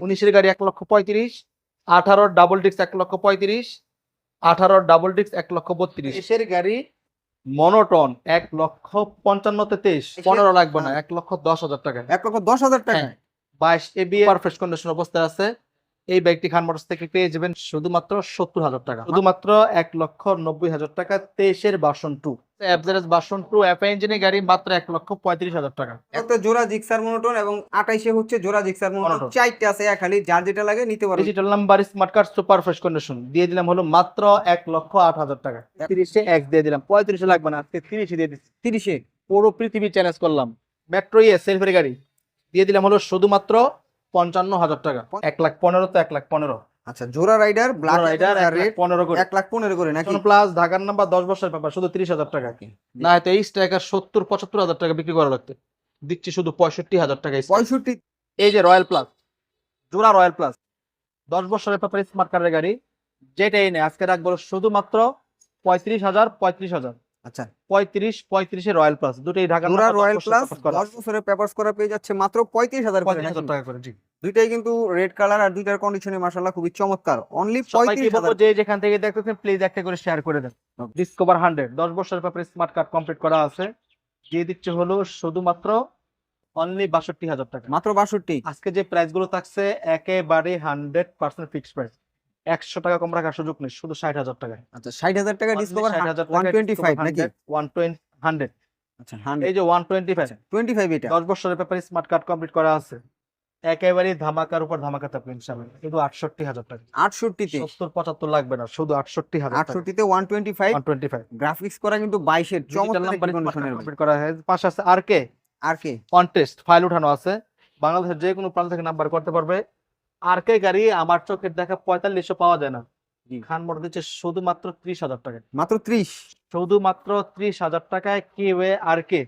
উনিশের গাড়ি এক লক্ষ পঁয়ত্রিশ আঠারো ডাবল ডিক্স এক লক্ষ পঁয়ত্রিশ আঠারো ডাবল ডিস্ক এক লক্ষ বত্রিশ। এসের গাড়ি মনোটন এক লক্ষ পঞ্চান্নতে তেইশ পনেরো লাগবে না হ্যাঁ। এক লক্ষ দশ হাজার টাকা। এক লক্ষ দশ হাজার টাকা। হ্যাঁ। বাইশ এবি পারফেক্ট কন্ডিশন অবস্থায় আছে। এই বাইকটি খান মোটরস থেকে পেয়ে যাবেন শুধুমাত্র সত্তর হাজার টাকা। শুধুমাত্র এক লক্ষ নব্বই হাজার টাকা তেইশের বাসন টু অ্যাভারেজ বাসন টু এফ গাড়ি মাত্র এক লক্ষ পঁয়ত্রিশ হাজার টাকা। একটা জোড়া জিক্সার মনোটন এবং আঠাইশে হচ্ছে জোড়া জিক্সার মনোটন। চারটে আছে এক খালি যার যেটা লাগে নিতে পারবে digital number smart card super fresh condition দিয়ে দিলাম হলো মাত্র এক লক্ষ আট হাজার টাকা। তিরিশে এক দিয়ে দিলাম। পঁয়ত্রিশে লাগবে না আজকে তিরিশে দিয়ে দিচ্ছি। তিরিশে। পুরো পৃথিবী চ্যালেঞ্জ করলাম। মেট্রো ইয়ে সেলফের গাড়ি দিয়ে দিলাম হলো শুধুমাত্র পঞ্চান্ন হাজার টাকা। এক লাখ পনেরো তো এক লাখ পনেরো। আচ্ছা জোড়া rider black rider rider red পনেরো করে। এক লাখ পনেরো করে নাকি? প্লাস ঢাকার নাম্বার দশ বছরের ব্যাপার শুধু তিরিশ হাজার টাকা। না হয়তো এই স্ট্রাইকার সত্তর পঁচাত্তর হাজার টাকা বিক্রি করা লাগতো দিচ্ছি শুধু পঁয়ষট্টি হাজার টাকা পঁয়ষট্টি এই যে রয়্যাল প্লাস জোড়া রয়্যাল প্লাস দশ বছরের ব্যাপারে স্মার্ট কার্ডের গাড়ি যেটাই নেই আজকে রাখব পশুমাত্র পঁয়ত্রিশ হাজার পঁয়ত্রিশ হাজার। আচ্ছা। পঁয়ত্রিশ পঁয়ত্রিশে রয়্যাল প্লাস দুটোই ঢাকা রয়্যাল প্লাস দশ বছরের পেপারস করা পেয়ে যাচ্ছে মাত্র পঁয়ত্রিশ হাজার? টাকা করে দুইটাই কিন্তু রেড কালার আর দুইটার কন্ডিশনে মাসাল্লাহ খুবই চমৎকার। অনলি যে যেখান থেকে দেখতেছেন প্লিজ একটা করে শেয়ার করে দেন। ডিসকভার বছরের স্মার্ট কার্ড কমপ্লিট করা আছে। দিয়ে দিচ্ছে হলো শুধুমাত্র অনলি বাষট্টি হাজার টাকা। মাত্র বাষট্টি। আজকে যে প্রাইসগুলো থাকছে একেবারে হান্ড্রেড পার্সেন্ট ফিক্সড প্রাইস একশো টাকা কম রাখার সুযোগ নেই শুধু ষাট হাজার টাকা আচ্ছা ষাট হাজার টাকা ডিসকভার ওয়ান টোয়েন্টি ফাইভ নাকি ওয়ান টোয়েন্টি হান্ড্রেড এই যে one twenty five twenty five এটা। দশ বছরের ব্যাপারে স্মার্ট কার্ড কমপ্লিট করা আছে। একেবারে ধামাকার উপর ধামাকা থাকবে ইনশাআল্লাহ। শুধু আটষট্টি হাজার টাকা। আটষট্টিতে? সত্তর পঁচাত্তর লাগবে না শুধু আটষট্টি হাজার আটষট্টিতে one twenty five one twenty five graphics করা কিন্তু বাইশের চমৎকার কমপ্লিট করা হয়েছে। পাশে আছে আর কে আর কে কন্টেস্ট ফাইল উঠানো আছে। বাংলাদেশের যে কোনো প্রান্ত থেকে নাম্বার করতে পারবে। আর কে গাড়ি আমার চোখের দেখা পঁয়তাল্লিশশো পাওয়া যায় না। খান মোটর দিচ্ছে শুধুমাত্র ত্রিশ হাজার টাকা মাত্র ত্রিশ? শুধুমাত্র ত্রিশ হাজার টাকায় কি ওয়ে আর কে?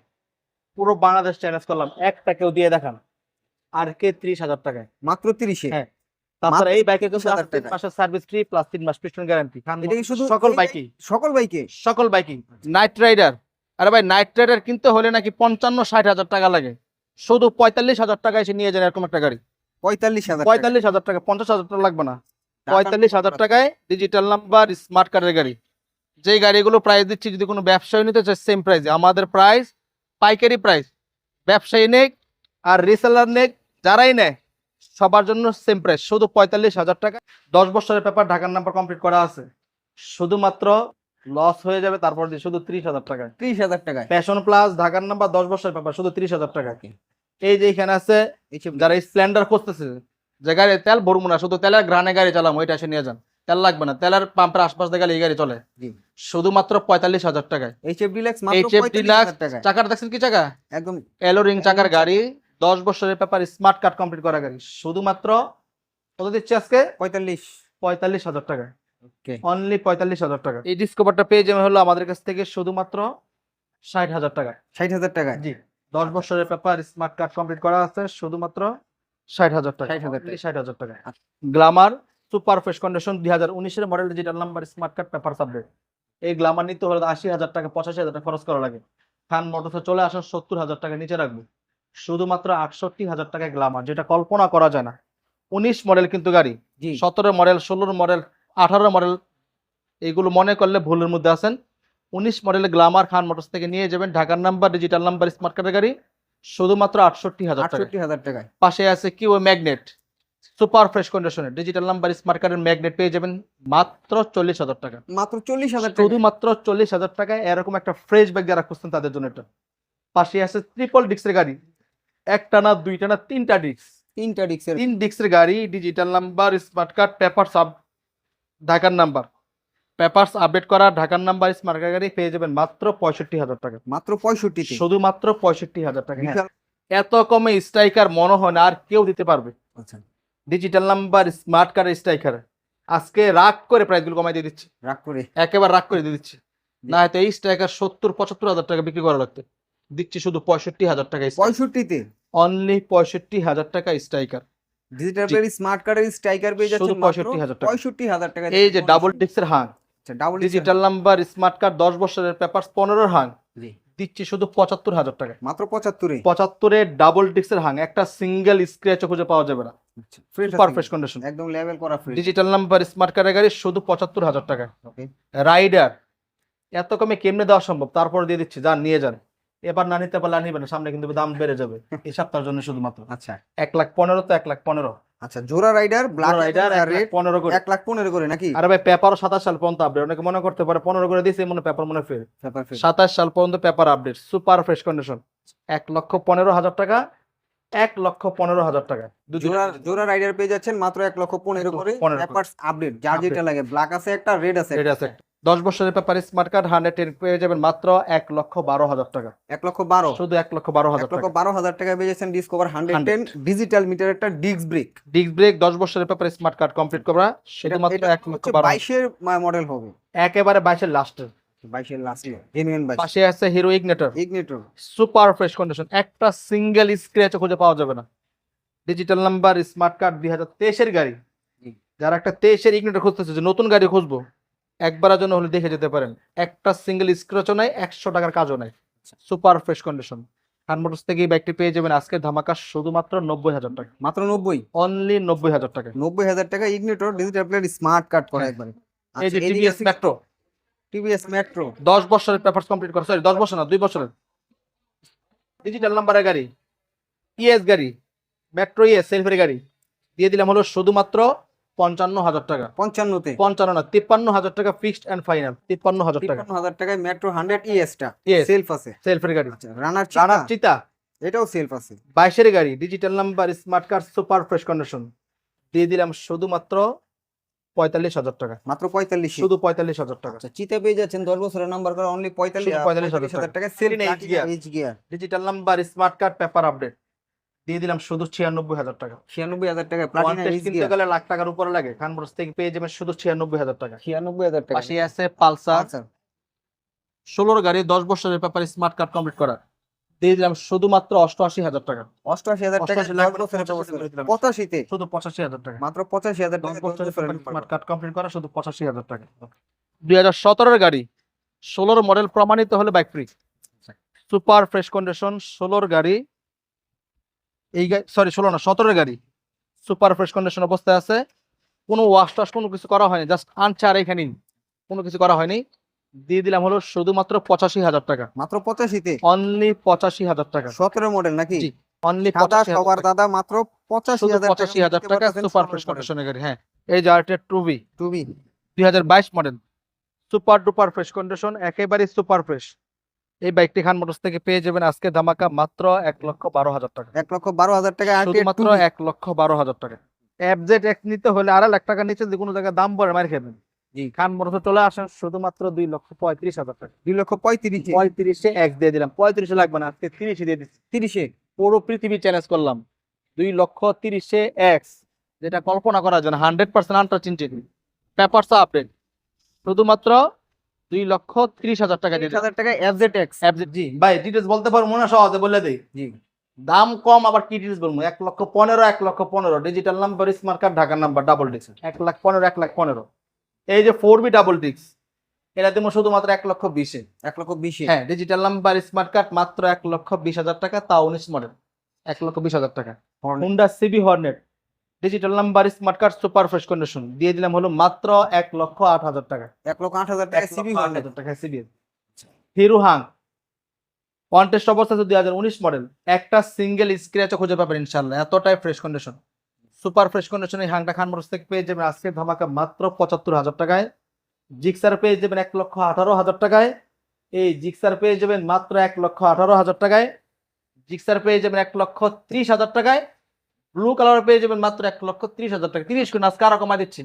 পুরো বাংলাদেশ চ্যালেঞ্জ করলাম। একটা কেউ দিয়ে দেখান। আর কে ত্রিশ হাজার টাকায়? মাত্র ত্রিশে? হ্যাঁ। তাছাড়া এই বাইকে কিন্তু 30,000 তিন মাসের সার্ভিস ফ্রি প্লাস তিন মাস পিস্টন গ্যারান্টি এটা কি শুধু সকল বাইকই সকল বাইকে সকল বাইকই নাইট রাইডার আরে ভাই নাইট রাইডার কিনতে হলে নাকি পঞ্চান্ন ষাট হাজার টাকা লাগে। শুধু পঁয়তাল্লিশ হাজার টাকা এসে নিয়ে যান এরকম একটা গাড়ি। পঁয়তাল্লিশ হাজার টাকা। পঁয়তাল্লিশ হাজার টাকা পঞ্চাশ হাজার টাকা লাগবে না। পঁয়তাল্লিশ হাজার টাকায় ডিজিটাল নাম্বার স্মার্ট কার্ডের গাড়ি। যেই গাড়িগুলো প্রাইস দিচ্ছি যদি কোনো ব্যবসায়ী নিতে চায় সেম প্রাইস আমাদের প্রাইস পাইকারি প্রাইস ব্যবসায়ী নেক আর রিসেলার নেক যারাই নেয় সবার জন্য সেম প্রাইস শুধু পঁয়তাল্লিশ হাজার টাকা। দশ বছরের পেপার ঢাকার নাম্বার কমপ্লিট করা আছে। শুধুমাত্র লস হয়ে যাবে তারপর দিয়ে শুধু ত্রিশ হাজার টাকা ত্রিশ হাজার টাকায়। প্যাশন প্লাস ঢাকার নাম্বার দশ বছরের পেপার শুধু ত্রিশ হাজার টাকা এই যে এখানে আছে যারা স্প্লেন্ডার খুঁজতেছে যে গাড়ি তেল ভরবো না শুধু তেলের গ্রানে গাড়ি চালাম ওইটা এসে নিয়ে যান। তেল লাগবে না তেলের পাম্পের আশপাশ গেলে এই গাড়ি চলে। শুধুমাত্র পঁয়তাল্লিশ হাজার টাকায়। এইচএফ ডিলাক্স এইচএফ ডিলাক্স চাকার দেখছেন কি চাকা? একদম। এলো রিং চাকার গাড়ি দশ বছরের পেপার স্মার্ট কার্ড কমপ্লিট করা গাড়ি। শুধুমাত্র কত দিচ্ছে আজকে? পঁয়তাল্লিশ। পঁয়তাল্লিশ হাজার টাকা। অনলি পঁয়তাল্লিশ হাজার টাকা। এই ডিসকভারটা পেয়ে যাবে হলো আমাদের কাছ থেকে শুধুমাত্র ষাট হাজার টাকা ষাট হাজার টাকায়। জি। দশ বছরের পেপার স্মার্ট কার্ড কমপ্লিট করা আছে শুধুমাত্র ষাট হাজার টাকা। ষাট হাজার টাকা। গ্লামার সুপার ফ্রেশ কন্ডিশন দুই হাজার উনিশের model digital number smart card paper subject এই গ্লামার নিতে হলে আশি হাজার টাকা পঁচাশি হাজার টাকা খরচ করা লাগে। খান মোটরসে চলে আসা সত্তর হাজার টাকা নিচে রাখব। শুধুমাত্র আটষট্টি হাজার টাকায় গ্লামার যেটা কল্পনা করা যায় না। উনিশ মডেল কিন্তু গাড়ি। সতেরো মডেল ষোলোর মডেল আঠারো মডেল এইগুলো মনে করলে ভুলের মধ্যে আছেন। উনিশ মডেলের গ্লামার খান মোটরস থেকে নিয়ে যাবেন। ঢাকার নাম্বার ডিজিটাল নাম্বার স্মার্ট কার্ডের গাড়ি শুধুমাত্র আটষট্টি হাজার আটষট্টি হাজার টাকায়। পাশে আছে কি ওই ম্যাগনেট সুপার ফ্রেশ কন্ডিশনের ডিজিটাল নাম্বার স্মার্ট কার্ডের ম্যাগনেট পেয়ে যাবেন মাত্র চল্লিশ হাজার টাকা। মাত্র চল্লিশ হাজার শুধুমাত্র চল্লিশ হাজার টাকায় এরকম একটা ফ্রেশ ব্যাগ যারা খুঁজছেন তাদের জন্য এটা। পাশে আছে ট্রিপল ডিস্কের গাড়ি একটা না দুইটা না তিনটা ডিস্ক তিনটা ডিক্সের তিন ডিস্কের গাড়ি digital number smart card paper up ঢাকার নাম্বার পেপারস আপডেট করা ঢাকার নাম্বার স্মার্ট গাড়ি পেয়ে যাবেন মাত্র পঁয়ষট্টি হাজার টাকা। মাত্র পঁয়ষট্টি শুধুমাত্র পঁয়ষট্টি হাজার টাকা। এত কমে স্ট্রাইকার মনে হয় না আর কেউ দিতে পারবে। Digital number smart card striker আজকে রাগ করে প্রাইসগুলো কমাই দিয়ে দিচ্ছে। রাগ করে। একেবারে রাগ করে দিয়ে দিচ্ছে। না হয়তো এই স্ট্রাইকার সত্তর পঁচাত্তর হাজার টাকা বিক্রি করা লাগতো দিচ্ছি শুধু পঁয়ষট্টি হাজার টাকা পঁয়ষট্টিতে অনলি পঁয়ষট্টি হাজার টাকা স্ট্রাইকার ডিজিটাল স্মার্ট কার্ডের স্ট্রাইকার পেয়ে যাচ্ছে মাত্র 65,000 টাকা। পঁয়ষট্টি হাজার টাকা। এই যে ডাবল ডিস্কের Hunk double digital number smart card দশ বছরের পেপার পনেরোর হাং দিচ্ছি শুধু পঁচাত্তর হাজার টাকা মাত্র পঁচাত্তরে পঁচাত্তরের ডাবল ডিস্কের হাং একটা সিঙ্গেল স্ক্র্যাচও খুঁজে পাওয়া যাবে না। সুপার ফ্রেশ কন্ডিশন একদম লেভেল করা ফ্রেশ ডিজিটাল নাম্বার স্মার্ট কার্ডের গাড়ি শুধু পঁচাত্তর হাজার টাকা ওকে রাইডার এত কমে কেমনে দেওয়া সম্ভব? তারপর দিয়ে দিচ্ছি যান নিয়ে যান। এবার না নিতে পারলে নিবেন সামনে কিন্তু দাম বেড়ে যাবে। এই সপ্তাহের জন্য শুধুমাত্র। আচ্ছা। এক লাখ পনেরো তো এক লাখ পনেরো। আচ্ছা জোড়া রাইডার ব্ল্যাক রাইডার রেড পনেরো করে। এক লাখ পনেরো করে নাকি? আর ভাই পেপারও সাতাশ সাল পর্যন্ত আপডেট অনেকে মনে করতে পারে পনেরো করে দিয়েছে মনে পেপার মনে ফ্রেশ সাতাশ সাল পর্যন্ত paper update super fresh condition এক লক্ষ পনেরো হাজার টাকা এক লক্ষ পনেরো হাজার টাকা। জোড়া জোড়া রাইডার পেয়ে যাচ্ছেন মাত্র এক লক্ষ পনেরো করে 15 আপডেট যার যেটা লাগে ব্ল্যাক আছে একটা রেড আছে রেড আছে দশ বছরের paper smart card hundred ten পেয়ে যাবেন মাত্র এক লক্ষ বারো হাজার টাকা। এক লক্ষ বারো? শুধু এক লক্ষ বারো হাজার লক্ষ বারো হাজার টাকা পেয়ে যাচ্ছেন Discover hundred ten digital meter একটা ডিস্ক ব্রেক ডিস্ক ব্রেক দশ বছরের পেপার স্মার্ট কার্ড কমপ্লিট করা শুধুমাত্র এক লক্ষ বারো বাইশের মডেল হবে। একেবারে বাইশের লাস্টের বাইশের লাস্ট জেনুইন বাইশ। পাশে আছে Hero Ignitor Ignitor super fresh condition একটা সিঙ্গেল স্ক্র্যাচ খুঁজে পাওয়া যাবে না। ডিজিটাল নাম্বার স্মার্ট কার্ড দুই হাজার তেইশের গাড়ি। যারা একটা তেইশের ইগনেটর খুঁজতেছে যে নতুন গাড়ি খুঁজবো একবারের জন্য হলে দেখে যেতে পারেন। একটা সিঙ্গেল স্ক্র্যাচও নাই একশো টাকার কাজও নাই। সুপার ফ্রেশ কন্ডিশন মোটরস থেকে এই বাইকটি পেয়ে যাবেন আজকে ধামাকা শুধুমাত্র নব্বই হাজার টাকা। মাত্র নব্বই? অনলি নব্বই হাজার টাকা। নব্বই হাজার টাকা Ignitor digital plate smart card করা হ্যাঁ। একবারে। এই যে টিভিএস মেট্রো টিভিএস মেট্রো দশ বছরের পেপার কমপ্লিট করা। সরি দশ বছর না দুই বছরের। ডিজিটাল নাম্বারের গাড়ি ইএস গাড়ি মেট্রো ইএস সেলফের গাড়ি। দিয়ে দিলাম হলো শুধুমাত্র পঞ্চান্ন হাজার টাকা। পঞ্চান্নতে। পঞ্চান্ন না তিপ্পান্ন হাজার টাকা ফিক্সড অ্যান্ড ফাইনাল তিপ্পান্ন হাজার টাকা। হাজার টাকায় মেট্রো হান্ড্রেড ইএসটা. সেলফ আছে। সেলফের গাড়ি। আচ্ছা রানার চিতা এটাও সেলফ আছে। বাইশের গাড়ি digital number smart card super fresh condition দিয়ে দিলাম শুধুমাত্র পঁয়তাল্লিশ হাজার টাকা। মাত্র পঁয়তাল্লিশ। শুধু পঁয়তাল্লিশ হাজার টাকা। আচ্ছা চিতে পেয়ে যাচ্ছেন দশ বছরের নাম্বার করা অনলি পঁয়তাল্লিশ শুধু 45,000 পঁয়তাল্লিশ হাজার টাকা। Gear digital number smart card paper update দিয়ে দিলাম শুধু ছিয়ানব্বই হাজার টাকা। ছিয়ানব্বই হাজার টাকা কিনতে গেলে লাখ টাকার উপরে লাগে খান থেকে পেয়ে যাবেন শুধু ছিয়ানব্বই হাজার টাকা। ছিয়ানব্বই হাজার টাকা। পাশে আছে পালসার। ষোলোর গাড়ি দশ বছরের ব্যাপারে স্মার্ট কার্ড কমপ্লিট করা দিয়ে দিলাম শুধুমাত্র অষ্টআশি হাজার টাকা। অষ্টআশি হাজার টাকা 88 লাখ দশ বছরের পঁচাশি বছরে। করে দিলাম। পঁচাশিতে? শুধু পঁচাশি হাজার টাকা। মাত্র পঁচাশি হাজার টাকা স্মার্ট কার্ড কমপ্লিট করা শুধু পঁচাশি হাজার টাকা। দুই হাজার সতেরোর গাড়ি ষোলোর মডেল প্রমাণিত হলে bike free super fresh condition ষোলোর গাড়ি এই সরি ষোলো না সতেরো গাড়ি। সুপার ফ্রেশ কন্ডিশন অবস্থায় আছে। কোনো ওয়াশ টাশ কোনো কিছু করা হয়নি জাস্ট আনছে আর এখানেই কোনো কিছু করা হয়নি। দিয়ে দিলাম হলো শুধুমাত্র পঁচাশি হাজার টাকা। মাত্র পঁচাশিতে? অনলি পঁচাশি হাজার টাকা। সতেরো মডেল নাকি? অনলি সবার দাদা মাত্র পঁচাশি হাজার পঁচাশি হাজার টাকা সুপার ফ্রেশ কন্ডিশনের গাড়ি হ্যাঁ। এই যে আর্টের টুবি টুবি দুই হাজার বাইশ model super duper fresh condition একেবারে সুপার ফ্রেশ এই বাইকটি খান মোটরস থেকে পেয়ে যাবেন আজকে ধামাকা মাত্র এক লক্ষ বারো হাজার টাকা। এক লক্ষ বারো হাজার টাকা শুধুমাত্র এক লক্ষ বারো হাজার টাকা। এফজেড এক নিতে হলে আড়াই লাখ টাকা নিচে যে কোনো জায়গায় দাম পড়ে মার খাবেন জি। খান মোটরসে চলে আসেন শুধুমাত্র দুই লক্ষ পঁয়ত্রিশ হাজার টাকা। দুই লক্ষ পঁয়ত্রিশ। পঁয়ত্রিশে এক দিয়ে দিলাম। পঁয়ত্রিশে লাগবে না আজকে তিরিশে দিয়ে দিচ্ছি। তিরিশে। পুরো পৃথিবী চ্যালেঞ্জ করলাম। দুই লক্ষ তিরিশে এক্স যেটা কল্পনা করা যায় না হান্ড্রেড পার্সেন্ট আন্টার চিন্তিত পেপারস আপডেট শুধুমাত্র দুই লক্ষ তিরিশ হাজার টাকা দিয়ে হাজার টাকা এফজেড এক্স FZ জি। ভাই ডিটেলস বলতে পারব না সহজে বলে দেই। জি। দাম কম আবার কি ডিটেলস বলব? এক লক্ষ পনেরো এক লক্ষ পনেরো। ডিজিটাল নাম্বার স্মার্ট কার্ড ঢাকার নাম্বার ডাবল ডিক্স এক লাখ পনেরো এক লাখ পনেরো। এই যে ফোর বি ডাবল ডিক্স এটা দেবো শুধুমাত্র এক লক্ষ বিশে। এক লক্ষ বিশে। হ্যাঁ ডিজিটাল নাম্বার স্মার্ট কার্ড মাত্র এক লক্ষ বিশ হাজার টাকা তা উনিশ মডেল এক লক্ষ বিশ হাজার টাকা। Hornet। Honda CB Hornet digital number smart card super fresh condition দিয়ে দিলাম হলো মাত্র এক লক্ষ আট হাজার টাকা। এক লক্ষ আট হাজার টাকা সিবি আট হাজার টাকা সিবি হিরো হাং কন্টেস্ট অবস্থা দুই হাজার উনিশ মডেল একটা সিঙ্গেল স্ক্র্যাচও খুঁজে পাবেন ইনশাল্লাহ এতটাই fresh condition super fresh condition এই হাংটা খান মোটরস থেকে পেয়ে যাবেন আজকে ধামাকা মাত্র পঁচাত্তর হাজার টাকায়। জিক্সার পেয়ে যাবেন এক লক্ষ আঠারো হাজার টাকায়। এই জিক্সার পেয়ে যাবেন মাত্র এক লক্ষ আঠারো হাজার টাকায়। জিক্সার পেয়ে যাবেন এক লক্ষ ত্রিশ হাজার টাকায়। ব্লু কালার পেয়ে যাবেন মাত্র এক লক্ষ ত্রিশ হাজার টাকা। তিরিশ করে আজকে আরও কমা দিচ্ছি।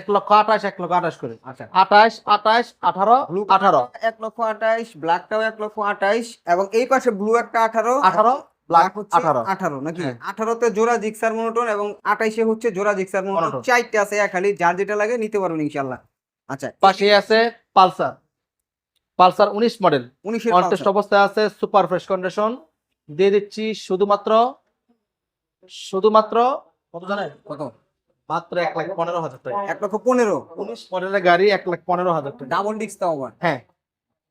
এক লক্ষ আঠাশ এক লক্ষ আঠাশ করে। আচ্ছা। আঠাশ আঠাশ আঠারো আঠারো। এক লক্ষ আঠাইশ ব্ল্যাকটাও এক লক্ষ আঠাইশ এবং এই পাশে ব্লু একটা আঠারো। আঠারো ব্ল্যাক ব্ল্যাক হচ্ছে আঠারো। নাকি? হ্যাঁ। আঠারোতে জোড়া জিক্সার মনোটন এবং আঠাইশে হচ্ছে জোড়া জিক্সার মনোটন Monotone। চারটে আছে খালি যার যেটা লাগে নিতে পারবেন ইনশাল্লাহ আচ্ছা। পাশে আছে পালসার। পালসার উনিশ মডেল অবস্থায় আছে সুপার ফ্রেশ কন্ডিশন দিয়ে দিচ্ছি শুধুমাত্র শুধুমাত্র কত জানেন? কত? মাত্র এক লাখ পনেরো হাজার টাকা। এক লক্ষ পনেরো? উনিশ মডেলের গাড়ি এক লাখ পনেরো হাজার টাকা। ডাবল ডিস্ক তাও আবার? হ্যাঁ।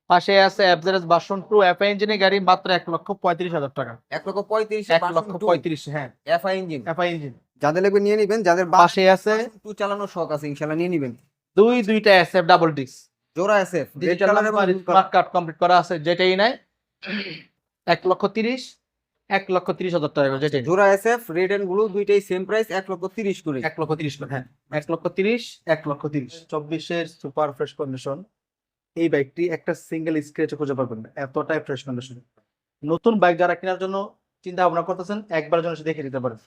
পাশে আছে অ্যাবজারেস বাসন টু এফআই ইঞ্জিনের গাড়ি মাত্র এক লক্ষ পঁয়ত্রিশ হাজার টাকা। এক লক্ষ পঁয়ত্রিশ এক লক্ষ পঁয়ত্রিশ হ্যাঁ। এফআই ইঞ্জিন এফআই ইঞ্জিন যাদের লাগবে নিয়ে নিবেন যাদের পাশে আছে টু চালানোর শখ আছে ইনশাল্লাহ নিয়ে নিবেন। দুই দুইটা এসএফ ডাবল ডিস্ক জোড়া আছে ডিজিটাল কার্ড কমপ্লিট করা আছে যেটাই নাই। এক লক্ষ তিরিশ। এক লক্ষ তিরিশ হাজার টাকা যেটাই জোড়া এসএফ রেড এন্ড ব্লু দুইটাই সেম প্রাইস এক লক্ষ তিরিশ করে। এক লক্ষ তিরিশ করে। হ্যাঁ। এক লক্ষ তিরিশ এক লক্ষ তিরিশ। চব্বিশের সুপার ফ্রেশ কন্ডিশন এই বাইকটি একটা সিঙ্গেল স্ক্রেচে খুঁজে পাবেন না এতটাই ফ্রেশ কন্ডিশন নতুন বাইক যারা কেনার জন্য চিন্তা ভাবনা করতেছেন একবার জন্য এসে দেখে দিতে পারেন।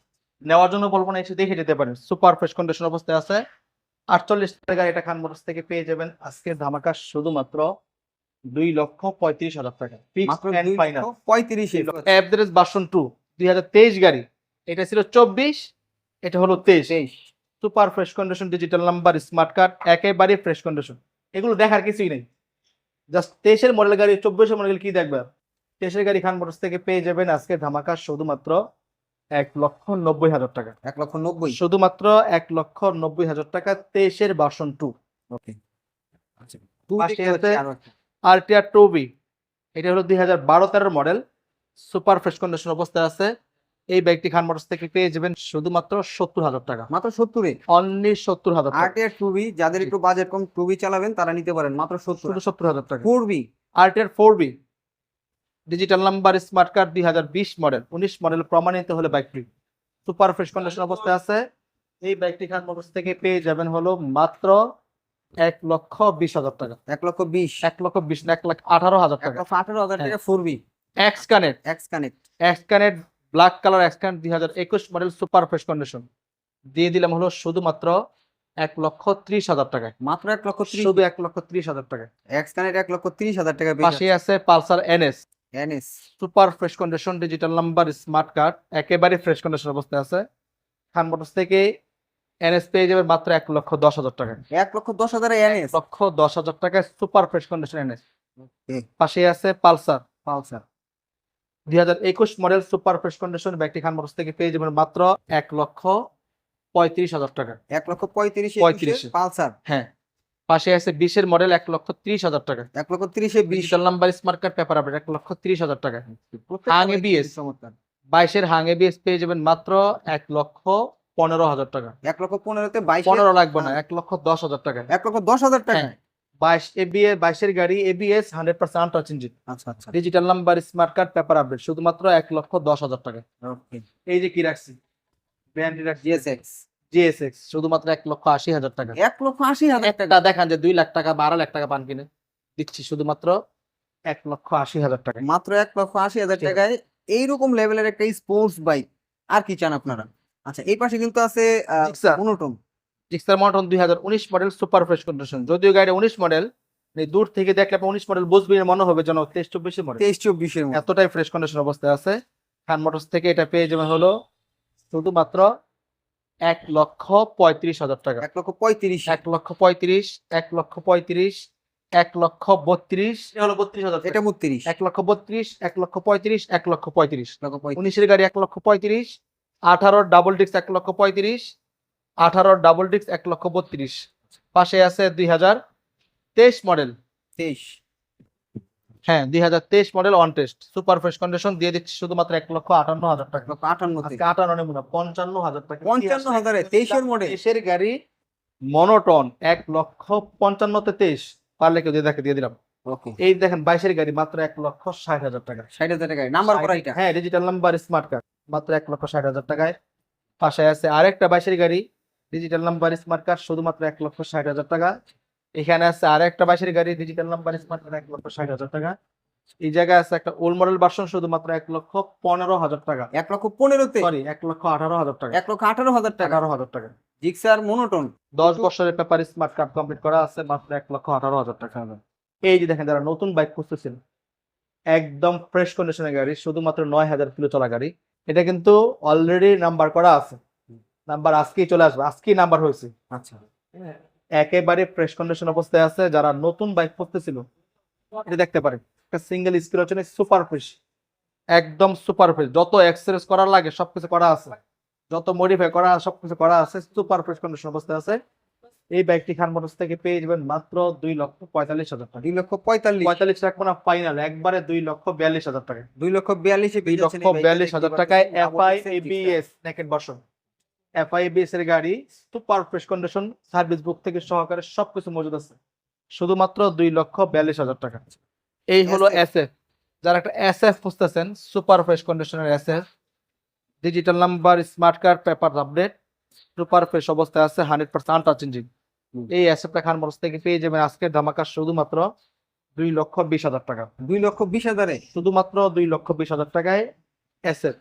নেওয়ার জন্য বলব না এসে দেখে দিতে পারেন। সুপার ফ্রেশ কন্ডিশন অবস্থায় আছে। আটচল্লিশ টাকা এটা খান মোটরস থেকে পেয়ে যাবেন। আজকে ধামাকা শুধুমাত্র দুই লক্ষ পঁয়ত্রিশ হাজার টাকা। পঁয়ত্রিশে অ্যাভারেজ ভার্সন টু দুই হাজার তেইশ গাড়ি। এটা ছিল চব্বিশ এটা হলো তেইশ। Super fresh condition digital number smart card একেবারে ফ্রেশ কন্ডিশন এগুলো দেখার কিছুই নেই। জাস্ট তেইশের মডেল গাড়ি চব্বিশের মডেল কি দেখবে? তেইশের গাড়ি খান মোটরস থেকে পেয়ে যাবেন আজকে ধামাকা শুধুমাত্র এক লক্ষ নব্বই হাজার টাকা। এক লক্ষ নব্বই। শুধুমাত্র এক লক্ষ নব্বই হাজার টাকা তেইশের ভার্সন টু ওকে আচ্ছা আরটিআর টু বি এটা হলো দুই হাজার বারো তেরোর মডেল। সুপার ফ্রেশ কন্ডিশন অবস্থায় আছে। এই বাইকটি খান মোটরস থেকে পেয়ে যাবেন শুধুমাত্র সত্তর হাজার টাকা। মাত্র সত্তরে অনলি সত্তর হাজার টাকা। আরটিআর টুবি যাদের একটু বাজেট কম টুবি চালাবেন তারা নিতে পারেন। মাত্র সত্তর। শুধু সত্তর হাজার টাকা। Four V? RTR four V digital number smart card দুই হাজার বিশ মডেল উনিশ মডেল প্রমাণিত হলে বাইকটি। সুপার ফ্রেশ কন্ডিশন অবস্থায় আছে। এই বাইকটি খান মোটরস থেকে পেয়ে যাবেন হলো মাত্র এক লক্ষ বিশ হাজার টাকা। এক লক্ষ বিশ। এক লক্ষ বিশ এক লাখ আঠারো হাজার টাকা। আঠারো হাজার। টাকা four V X connect X connect X connect black colour X connect দুই হাজার একুশ মডেল সুপার ফ্রেশ কন্ডিশন দিয়ে দিলাম হলো শুধুমাত্র এক লক্ষ ত্রিশ হাজার টাকায়। মাত্র এক লক্ষ শুধু এক লক্ষ ত্রিশ হাজার টাকায়। এক্স কানেক্ট এক লক্ষ ত্রিশ হাজার টাকা পাশে আছে Pulsar NS NS super fresh condition digital number smart card একেবারে ফ্রেশ কন্ডিশন অবস্থায় আছে। খান মোটরস থেকে এনএস পেয়ে যাবে মাত্র এক লক্ষ দশ হাজার টাকায় এক লক্ষ দশ হাজার এনএস? লক্ষ দশ হাজার টাকায় সুপার ফ্রেশ কন্ডিশন এনএস। পাশে আছে পালসার। পালসার। দুই হাজার একুশ মডেল সুপার ফ্রেশ কন্ডিশন ব্যাগটি খান মোটরস থেকে পেয়ে যাবেন মাত্র এক লক্ষ পঁয়ত্রিশ হাজার টাকা। এক লক্ষ পঁয়ত্রিশ পঁয়ত্রিশে। পালসার? হ্যাঁ। পাশে আছে বিশের মডেল এক লক্ষ ত্রিশ হাজার টাকা। এক লক্ষ তিরিশে বিশ। Number smart card paper update এক লক্ষ ত্রিশ হাজার টাকা। হাং ABS বাইশের হাং এবিএস পেয়ে যাবেন মাত্র এক লক্ষ পনেরো হাজার টাকা। এক লক্ষ পনেরোতে বাইশ পনেরো লাগবে না এক লক্ষ দশ হাজার টাকা। এক লক্ষ দশ হাজার টাকা? হ্যাঁ। বাইশ বাইশের গাড়ি ABS hundred percent untouch engine আচ্ছা আচ্ছা। Digital number smart card paper update শুধুমাত্র এক লক্ষ দশ হাজার টাকা। এই যে কি রাখছি? ব্র্যান্ড জিএসএক্স জিএসএক্স শুধুমাত্র এক লক্ষ আশি হাজার টাকা। এক লক্ষ আশি হাজার টাকা। দেখান যে দুই লাখ টাকা বা আড়াই লাখ টাকা পান কিনে। দিচ্ছি শুধুমাত্র এক লক্ষ আশি হাজার টাকা। মাত্র এক লক্ষ আশি হাজার টাকায় এইরকম লেভেলের একটা স্পোর্টস বাইক আর কি চান আপনারা? আচ্ছা এই পাশে কিন্তু আছে। মনোটন জিক্সার মটন দুই হাজার উনিশ মডেল সুপার ফ্রেশ কন্ডিশন যদিও গাড়ি উনিশ মডেল দূর থেকে দেখলে আপনি উনিশ মডেল বুঝবেন মনে হবে যেন তেইশ চব্বিশে মডেল তেইশ চব্বিশের এতটাই ফ্রেশ কন্ডিশন অবস্থায় আছে। খান মোটরস থেকে এটা পেয়ে যাবেন হলো শুধুমাত্র এক লক্ষ পঁয়ত্রিশ হাজার টাকা। এক লক্ষ পঁয়ত্রিশ। এক লক্ষ পঁয়ত্রিশ এক লক্ষ পঁয়ত্রিশ এক লক্ষ বত্রিশ। এটা হলো বত্রিশ হাজার এটা বত্রিশ। এক লক্ষ বত্রিশ এক লক্ষ পঁয়ত্রিশ এক লক্ষ পঁয়ত্রিশ। লক্ষ পঁয়ত্রিশ। উনিশের গাড়ি এক লক্ষ পঁয়ত্রিশ আঠারোর ডাবল ডিক্স এক লক্ষ পঁয়ত্রিশ আঠারোর ডাবল ডিক্স এক লক্ষ বত্রিশ। পাশে আছে দুই হাজার তেইশ মডেল তেইশ। হ্যাঁ দুই হাজার তেইশ model one test super fresh condition দিয়ে দিচ্ছি শুধুমাত্র এক লক্ষ আটান্ন হাজার টাকা। আটান্ন নেব পঞ্চান্ন হাজার টাকা। পঞ্চান্ন হাজারে তেইশের মডেল তেইশের গাড়ি মনোটন এক লক্ষ পঞ্চান্নতে তেইশ। পারলে কেউ দিয়ে দেখে দিয়ে দিলাম। ওকে। এই দেখেন বাইশের গাড়ি মাত্র এক লক্ষ ষাট হাজার টাকা। ষাট হাজার টাকায় নাম্বার করা হ্যাঁ ডিজিটাল নাম্বার স্মার্ট কার্ড মাত্র এক লক্ষ ষাট হাজার টাকায়। পাশে আছে আরেকটা বাইশের গাড়ি ডিজিটাল নাম্বার স্মার্ট কার্ড শুধুমাত্র এক লক্ষ ষাট হাজার টাকা। এখানে আছে আরেকটা বাইশের গাড়ি ডিজিটাল নাম্বার স্মার্ট কার্ড এক লক্ষ ষাট হাজার টাকা। এই জায়গায় আছে একটা ওল্ড মডেল ভার্সন শুধুমাত্র এক লক্ষ পনেরো হাজার টাকা। এক লক্ষ পনেরোতে? সরি এক লক্ষ আঠারো হাজার টাকা। এক লক্ষ আঠারো হাজার টাকা। এগারো হাজার টাকা। Gixxer monotone. দশ বছরের পেপার স্মার্ট কার্ড কমপ্লিট করা আছে মাত্র এক লক্ষ আঠারো হাজার টাকা। এই যে দেখেন যারা নতুন বাইক খুঁজতেছেন একদম ফ্রেশ কন্ডিশনের গাড়ি শুধুমাত্র নয় হাজার কিলো চলা গাড়ি। এটা কিন্তু অলরেডি নাম্বার করা আছে। নাম্বার আজকেই চলে আসবে আজকেই নাম্বার হয়েছে। আচ্ছা। একেবারে ফ্রেশ কন্ডিশন অবস্থায় আছে যারা নতুন বাইক খুঁজতেছিল এটা দেখতে পারেন। একটা সিঙ্গেল স্ক্রিন হচ্ছে সুপার ফ্রেশ একদম সুপার ফ্রেশ যত এক্সারসাইজ করা লাগে সবকিছু করা আছে। যত মডিফাই করা সবকিছু করা আছে সুপার ফ্রেশ কন্ডিশন অবস্থায় আছে। এই বাইকটি খান মোটরস থেকে পেয়ে যাবেন মাত্র দুই লক্ষ পঁয়তাল্লিশ হাজার টাকা। দুই লক্ষ পঁয়তাল্লিশ। পঁয়তাল্লিশ না ফাইনাল একবারে দুই লক্ষ বিয়াল্লিশ হাজার টাকা। দুই লক্ষ বিয়াল্লিশে দুই লক্ষ বিয়াল্লিশ হাজার টাকায় এফআই এবিএস নেকেট বর্ষণ। এফআইবিএস এর গাড়ি super fresh condition service book থেকে সহকারে সবকিছু মজুদ আছে। শুধুমাত্র দুই লক্ষ বিয়াল্লিশ হাজার টাকা। এই হলো এসএফ যারা একটা এসএফ খুঁজতেছেন সুপার ফ্রেশ কন্ডিশনের SF digital number smart card paper update super fresh অবস্থায় আছে হান্ড্রেড পার্সেন্ট আনটাচ ইঞ্জিন। এই এসএফটা খান মোটরস থেকে পেয়ে যাবেন আজকের ধামাকা শুধুমাত্র দুই লক্ষ বিশ হাজার টাকা। দুই লক্ষ বিশ হাজারে? শুধুমাত্র দুই লক্ষ বিশ হাজার টাকায় এসএফ